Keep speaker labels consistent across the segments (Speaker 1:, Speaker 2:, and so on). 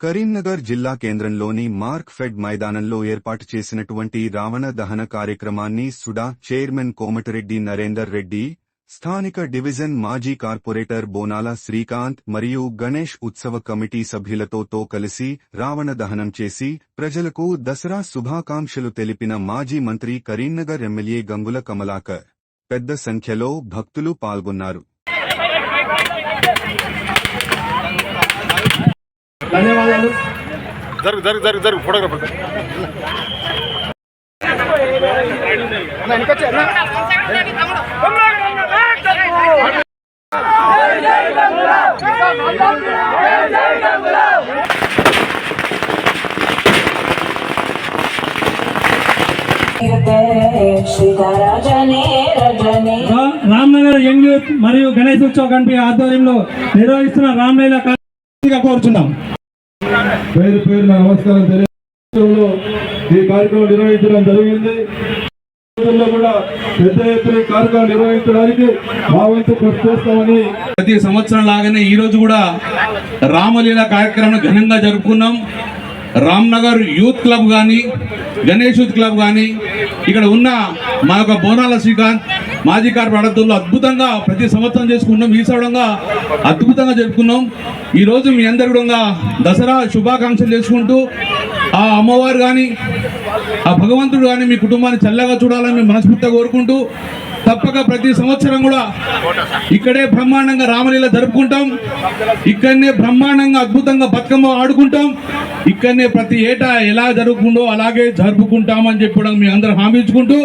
Speaker 1: కరీంనగర్ జిల్లా కేంద్రంలోని mark fed మైదానంలో ఏర్పాటు చేసినటువంటి రావణ దహన కార్యక్రమాన్ని సుడా చైర్మన్ కోమటిరెడ్డి నరేందర్ రెడ్డి స్థానిక డివిజన్ మాజీ కార్పొరేటర్ బోనాల శ్రీకాంత్ మరియు గణేష్ ఉత్సవ కమిటీ సభ్యులతో తో కలిసి రావణ దహనం చేసి ప్రజలకు దసరా శుభాకాంక్షలు తెలిపిన మాజీ మంత్రి కరీంనగర్ ఎమ్మెల్యే గంగుల కమలాకర్. పెద్ద సంఖ్యలో భక్తులు పాల్గొన్నారు.
Speaker 2: ధన్యవాదాలు.
Speaker 3: జరుగు జరుగు జరుగు జరుగు ఫోటోగ్రాఫర్
Speaker 4: రామ్నగర్ యంగ్ యూత్ మరియు గణేష్ ఉత్సవ కమిటీ ఆధ్వర్యంలో నిర్వహిస్తున్న రామ్లీల కోరుచున్నాం.
Speaker 5: పేరు పేరున నమస్కారం తెలియజేయడంలో ఈ కార్యక్రమం నిర్వహించడం జరిగింది. కూడా పెద్ద ఎత్తున ఈ కార్యక్రమం నిర్వహించడానికి మా వంతు కృషి చేస్తామని
Speaker 6: ప్రతి సంవత్సరం లాగానే ఈ రోజు కూడా రామలీల కార్యక్రమం ఘనంగా జరుపుకున్నాం. రామ్నగర్ యూత్ క్లబ్ కానీ గణేష్ యూత్ క్లబ్ కానీ ఇక్కడ ఉన్న మా యొక్క బోనాల శ్రీకాంత్ మాజీ కార్పొరేటర్లు అద్భుతంగా ప్రతి సంవత్సరం చేసుకున్నాం ఈ సవడంగా అద్భుతంగా జరుపుకున్నాం. ఈరోజు మీ అందరు కూడా దసరా శుభాకాంక్షలు చేసుకుంటూ ఆ అమ్మవారు కానీ ఆ భగవంతుడు కానీ మీ కుటుంబాన్ని చల్లగా చూడాలని మేము మనస్ఫూర్తిగా కోరుకుంటూ తప్పక ప్రతి సంవత్సరం కూడా ఇక్కడే బ్రహ్మాండంగా రామలీల జరుపుకుంటాం. ఇక్కడనే బ్రహ్మాండంగా అద్భుతంగా బతుకమ్మ ఆడుకుంటాం. ఇక్కడనే ప్రతి ఏటా ఎలా జరుపుకుంటో అలాగే జరుపుకుంటామని చెప్పి కూడా మీ అందరూ హామీ ఇచ్చుకుంటూ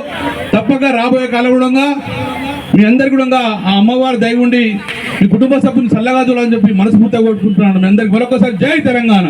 Speaker 6: తప్పక రాబోయే కాలంగా మీ అందరికి కూడా ఆ అమ్మవారి దయ ఉండి మీ కుటుంబ సభ్యులు చల్లగా చూడాలని చెప్పి మనస్ఫూర్తిగా కోరుకుంటున్నాను. మీ అందరికి మరొకసారి జై తెలంగాణ.